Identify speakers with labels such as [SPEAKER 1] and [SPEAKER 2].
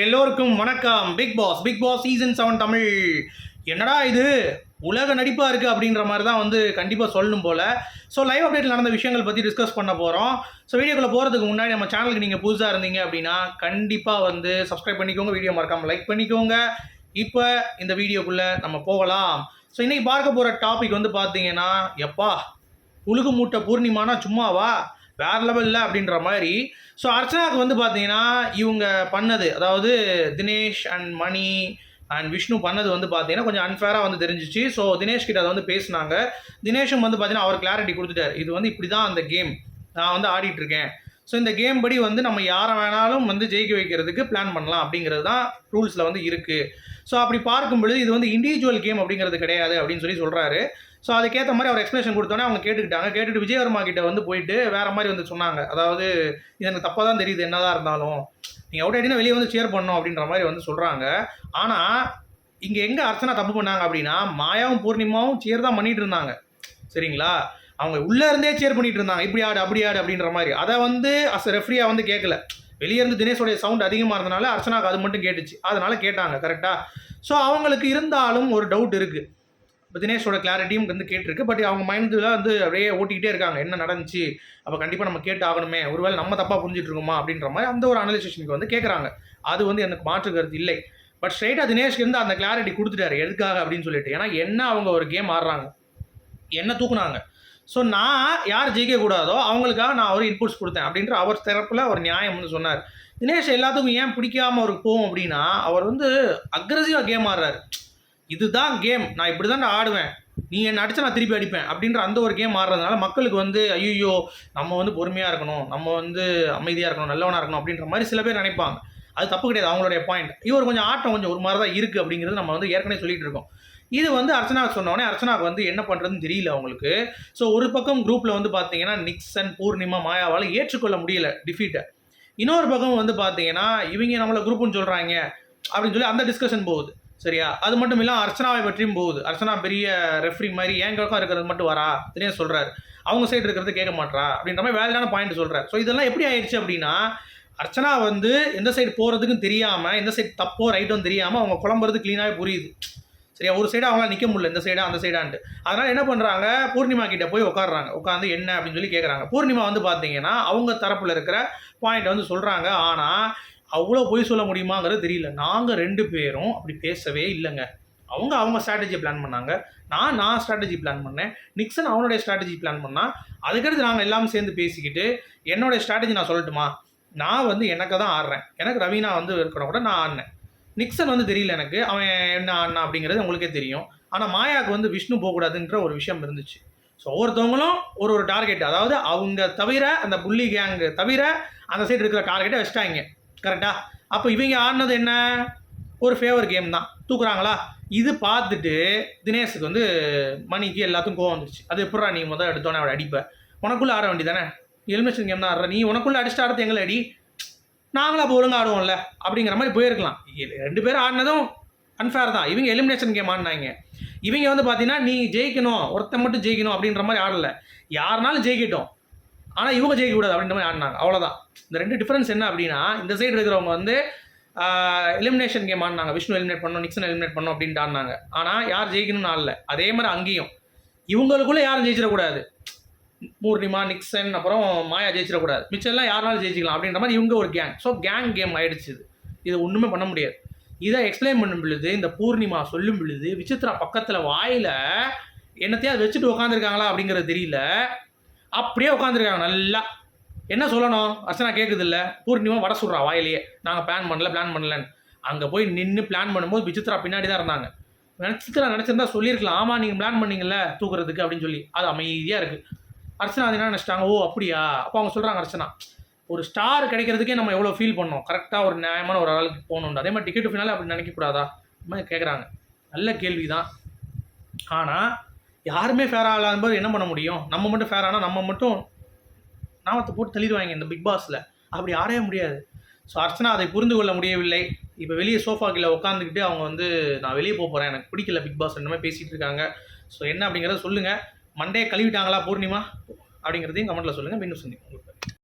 [SPEAKER 1] எல்லோருக்கும் வணக்கம். Bigg Boss Bigg Boss season seven Tamil. என்னடா இது? உலக நடிப்பாக இருக்குது அப்படின்ற மாதிரி தான் வந்து கண்டிப்பாக சொல்லணும் போல். ஸோ லைவ் அப்டேட்டில் நடந்த விஷயங்கள் பற்றி டிஸ்கஸ் பண்ண போகிறோம் ஸோ வீடியோக்குள்ளே போகிறதுக்கு முன்னாடி நம்ம சேனலுக்கு நீங்கள் புதுசாக இருந்தீங்க அப்படின்னா கண்டிப்பாக வந்து சப்ஸ்கிரைப் பண்ணிக்கோங்க. வீடியோ மறக்காமல் லைக் பண்ணிக்கோங்க. இப்போ இந்த வீடியோக்குள்ளே நம்ம போகலாம். ஸோ இன்றைக்கி பார்க்க போகிற டாபிக் வந்து பார்த்தீங்கன்னா எப்பா புழுகு மூட்டை பூர்ணிமானா சும்மாவா? வேற லெவலில் அப்படின்ற மாதிரி. ஸோ அர்ச்சனாவுக்கு வந்து பார்த்தீங்கன்னா இவங்க பண்ணது அதாவது தினேஷ் அண்ட் மணி அண்ட் விஷ்ணு பண்ணது வந்து பார்த்தீங்கன்னா கொஞ்சம் அன்ஃபேராக வந்து தெரிஞ்சிச்சு. ஸோ தினேஷ் கிட்ட அதை வந்து பேசினாங்க. தினேஷும் வந்து பார்த்தீங்கன்னா அவர் கிளாரிட்டி கொடுத்துட்டார். இது வந்து இப்படி தான் அந்த கேம் நான் வந்து ஆடிட்டு இருக்கேன். ஸோ இந்த கேம் படி வந்து நம்ம யாரை வேணாலும் வந்து ஜெயிக்க வைக்கிறதுக்கு பிளான் பண்ணலாம் அப்படிங்கிறது தான் ரூல்ஸில் வந்து இருக்குது ஸோ அப்படி பார்க்கும் பொழுது இது வந்து இண்டிவிஜுவல் கேம் அப்படிங்கிறது கிடையாது அப்படின்னு சொல்லி சொல்கிறாரு ஸோ அதுக்கேற்ற மாதிரி அவர் எக்ஸ்ப்ளேஷன் கொடுத்தோன்னே அவங்க கேட்டுக்கிட்டாங்க. கேட்டுட்டு விஜயவர்மா கிட்ட வந்து போயிட்டு வேறு மாதிரி வந்து சொன்னாங்க. அதாவது இது எனக்கு தப்பாக தான் தெரியுது என்னதான் இருந்தாலும். நீங்கள் அவுட் ஆகிட்டீங்கன்னா வெளியே வந்து ஷேர் பண்ணணும் அப்படின்ற மாதிரி வந்து சொல்கிறாங்க ஆனால் இங்கே எங்கே அர்ச்சனா தப்பு பண்ணாங்க அப்படின்னா மாயாவும் பூர்ணிமாவும் சேர் தான் பண்ணிட்டு இருந்தாங்க. சரிங்களா? அவங்க உள்ளே இருந்தே சேர் பண்ணிட்டு இருந்தாங்க. இப்படி ஆடு அப்படி ஆடு அப்படின்ற மாதிரி. அதை வந்து அஸ் ரெஃப்ரியாக வந்து கேட்கல வெளியே இருந்து தினேஷோடைய சவுண்ட் அதிகமாக இருந்தனால அர்ச்சனாக்கு அது மட்டும் கேட்டுச்சு. அதனால கேட்டாங்க கரெக்டாக ஸோ அவங்களுக்கு இருந்தாலும் ஒரு டவுட் இருக்குது தினேஷோட கிளாரிட்டியும் வந்து கேட்டிருக்கு. பட் அவங்க மைண்டில் வந்து அப்படியே ஓட்டிக்கிட்டே இருக்காங்க. என்ன நடந்துச்சு? அப்போ கண்டிப்பாக நம்ம கேட்டு ஆகணுமே ஒருவேளை நம்ம தப்பாக புரிஞ்சிட்டு இருக்கோமா? அப்படின்ற மாதிரி அந்த ஒரு அனலைசேஷனுக்கு வந்து கேட்குறாங்க அது வந்து எனக்கு மாற்று கருத்து இல்லை. பட் ஸ்ட்ரைட்டாக தினேஷ்க்கு இருந்து அந்த கிளாரிட்டி கொடுத்துட்டாரு. எதுக்காக அப்படின்னு சொல்லிட்டு. ஏன்னா என்ன அவங்க ஒரு கேம் ஆடுறாங்க? என்ன தூக்குனாங்க? ஸோ நான் யார் ஜெயிக்கக்கூடாதோ அவங்களுக்காக நான் ஒரு இன்புட்ஸ் கொடுத்தேன். அப்படின்ற அவர் தரப்பில் ஒரு நியாயம் சொன்னார். தினேஷ் எல்லாத்துக்கும் ஏன் பிடிக்காம அவருக்கு போகும் அப்படின்னா அவர் வந்து அக்ரஸிவாக கேம் ஆடுறாரு. இதுதான் கேம் நான் இப்படி தான் ஆடுவேன். நீ என்ன அடிச்சா நான் திருப்பி அடிப்பேன். அப்படின்ற அந்த ஒரு கேம் ஆடுறதுனால மக்களுக்கு வந்து ஐயோ நம்ம வந்து பொறுமையாக இருக்கணும் நம்ம வந்து அமைதியாக இருக்கணும் நல்லவனாக இருக்கணும் அப்படின்ற மாதிரி சில பேர் நினைப்பாங்க. அது தப்பு கிடையாது அவங்களுடைய பாயிண்ட் இவர் கொஞ்சம் ஆட்டம் கொஞ்சம் ஒரு மாதிரி தான் இருக்குது அப்படிங்கிறது நம்ம வந்து ஏற்கனவே சொல்லிட்டு இருக்கோம். இது வந்து அர்ச்சனாவுக்கு சொன்னோடனே அர்ச்சனாவுக்கு வந்து என்ன பண்ணுறதுன்னு தெரியல அவங்களுக்கு. ஸோ ஒரு பக்கம் குரூப்பில் வந்து பார்த்தீங்கன்னா நிக்சன் பூர்ணிமா மாயாவால் ஏற்றுக்கொள்ள முடியல டிஃபீட்டை இன்னொரு பக்கம் வந்து பார்த்தீங்கன்னா இவங்க நம்மளை குரூப்புன்னு சொல்கிறாங்க அப்படின்னு சொல்லி அந்த டிஸ்கஷன் போகுது. சரியா? அது மட்டும் இல்லாமல் அர்ச்சனாவை பற்றியும் போகுது. அர்ச்சனா பெரிய ரெஃப்ரி மாதிரி ஏன் பக்கம் இருக்கிறது மட்டும் வரா? தினேஷ் சொல்கிறாரு அவங்க சைடு இருக்கிறது கேட்க மாட்டா அப்படின்ற மாதிரி வேலையான பாயிண்ட் சொல்கிறார் ஸோ இதெல்லாம் எப்படி ஆயிடுச்சு அப்படின்னா அர்ச்சனா வந்து எந்த சைடு போகிறதுக்கும் தெரியாமல் எந்த சைடு தப்போ ரைட்டும் தெரியாமல் அவங்க குழம்புறது க்ளீனாகவே புரியுது. சரியா? ஒரு சைடு அவங்களால நிற்க முடியல இந்த சைடாக அந்த சைடான்ட்டு அதனால் என்ன பண்ணுறாங்க பூர்ணிமா கிட்டே போய் உட்காடுறாங்க உட்காந்து என்ன அப்படின்னு சொல்லி கேட்குறாங்க பூர்ணிமா வந்து பார்த்தீங்கன்னா அவங்க தரப்பில் இருக்கிற பாயிண்ட் வந்து சொல்கிறாங்க ஆனால் அவ்வளோ பொய் சொல்ல முடியுமாங்கிறது தெரியல. நாங்கள் ரெண்டு பேரும் அப்படி பேசவே இல்லைங்க. அவங்க அவங்க ஸ்ட்ராட்டஜி பிளான் பண்ணாங்க. நான் நான் ஸ்ட்ராட்டஜி பிளான் பண்ணேன். நிக்சன் அவனுடைய ஸ்ட்ராட்டஜி பிளான் பண்ணால் அதுக்கடுத்து நாங்கள் எல்லாமே சேர்ந்து பேசிக்கிட்டு என்னோடய ஸ்ட்ராட்டஜி நான் சொல்லட்டுமா? நான் வந்து எனக்கு தான் ஆடுறேன். எனக்கு ரவீனா வந்து இருக்கணும் கூட நான் ஆடினேன். நிக்சன் வந்து தெரியல எனக்கு. அவன் என்ன ஆடினா அப்படிங்கிறது உங்களுக்கே தெரியும். ஆனால் மாயாவுக்கு வந்து விஷ்ணு போகக்கூடாதுன்ற ஒரு விஷயம் இருந்துச்சு. ஸோ ஒவ்வொருத்தவங்களும் ஒரு ஒரு டார்கெட் அதாவது அவங்க தவிர அந்த புள்ளி கேங்கு தவிர அந்த சைடு இருக்கிற டார்கெட்டை வச்சிட்டாங்க. கரெக்டா அப்போ இவங்க ஆடினது என்ன? ஒரு ஃபேவர் கேம் தான். தூக்குறாங்களா? இது பார்த்துட்டு தினேஷுக்கு வந்து மணிக்கு எல்லாத்துக்கும் கோவம் வந்துருச்சு. அது எப்படா நீ முதல் எடுத்தோன்னே அவளை அடிப்ப? உனக்குள்ளே ஆட வேண்டியதானே எலிமினேஷன் கேம் தான் ஆடுற. நீ உனக்குள்ளே அடிச்சுட்டு ஆடுறது எங்களை அடி. நாங்களும் அப்போ ஒழுங்காக ஆடுவோம்ல? அப்படிங்கிற மாதிரி போயிருக்கலாம். ரெண்டு பேரும் ஆடினதும் அன்ஃபேர் தான். இவங்க எலிமினேஷன் கேம் ஆடினாங்க. இவங்க வந்து பார்த்தீங்கன்னா நீ ஜெயிக்கணும். ஒருத்தன் மட்டும் ஜெயிக்கணும் அப்படின்ற மாதிரி ஆடலை. யாருனாலும் ஜெயிக்கட்டும். ஆனால் இவங்க ஜெயிக்கக்கூடாது அப்படின்ற மாதிரி ஆடினாங்க. அவ்வளோதான் இந்த ரெண்டு டிஃப்ரென்ஸ் என்ன அப்படின்னா இந்த சைடு இருக்கிறவங்க வந்து எலிமினேஷன் கேம் ஆடினாங்க. விஷ்ணு எலிமினேட் பண்ணோம் நிக்சன் எலிமினேட் பண்ணோம் அப்படின்ட்டு ஆடினாங்க. ஆனால் யார் ஜெயிக்கணும்னு ஆடல. அதே மாதிரி அங்கேயும். இவங்களுக்குள்ளே யாரும் ஜெயிச்சிடக்கூடாது. பூர்ணிமா நிக்சன் அப்புறம் மாயா ஜெயிச்சிடக்கூடாது. மிச்சம்லாம் யாருனாலும் ஜெயிச்சிக்கலாம் அப்படின்ற மாதிரி இவங்க ஒரு கேங் ஸோ கேங் கேம் ஆகிடுச்சு இது. இது ஒன்றுமே பண்ண முடியாது. இதை எக்ஸ்பிளைன் பண்ணும் பொழுது இந்த பூர்ணிமா சொல்லும் பொழுது விசித்ரா பக்கத்தில் வாயில் என்னத்தையாவது வச்சுட்டு உட்காந்துருக்காங்களா அப்படிங்கிறது தெரியல. அப்படியே உட்காந்துருக்காங்க நல்லா. என்ன சொல்லணும்? அர்ச்சனா கேட்குது இல்லை பூர்ணிமா வட சொல்கிறா வாயிலேயே. நாங்கள் பிளான் பண்ணல பிளான் பண்ணலன்னு. அங்கே போய் நின்று பிளான் பண்ணும்போது விசித்ரா பின்னாடி தான் இருந்தாங்க. நினச்சித்ரா நினச்சிருந்தா சொல்லியிருக்கலாம். ஆமாம் நீங்கள் பிளான் பண்ணீங்கல்ல தூக்குறதுக்கு அப்படின்னு சொல்லி. அது அமைதியாக இருக்குது அர்ச்சனா அது என்ன நினச்சிட்டாங்க? ஓ அப்படியா? அப்போ அவங்க சொல்கிறாங்க அர்ச்சனா ஒரு ஸ்டார் கிடைக்கிறதுக்கே நம்ம எவ்வளோ ஃபீல் பண்ணோம். கரெக்டாக ஒரு நியாயமான ஒரு ஆளுக்கு போகணுண்டு அதே மாதிரி டிக்கெட் ஃபினாலே அப்படி நினைக்கக்கூடாதா? இந்த மாதிரி கேட்குறாங்க நல்ல கேள்வி தான் ஆனால் யாருமே ஃபேர் ஆகலாத என்ன பண்ண முடியும்? நம்ம மட்டும் ஃபேர் ஆனால் நம்ம மட்டும் நாமத்தை போட்டு தள்ளிடுவாங்க இந்த பிக் பாஸில் அப்படி ஆடவே முடியாது. ஸோ அர்ச்சனா அதை புரிந்து கொள்ள முடியவில்லை. இப்போ வெளியே சோஃபா கீழே உட்காந்துக்கிட்டு அவங்க வந்து நான் வெளியே போக போகிறேன் எனக்கு பிடிக்கல பிக் பாஸ் இந்த பேசிகிட்டு இருக்காங்க. ஸோ என்ன அப்படிங்கிறத சொல்லுங்கள் மண்டே கழுவிட்டாங்களா பூர்ணிமா? அப்படிங்கிறதையும் கமெண்ட்டில் சொல்லுங்கள் மீண்டும் சந்திப்போம்.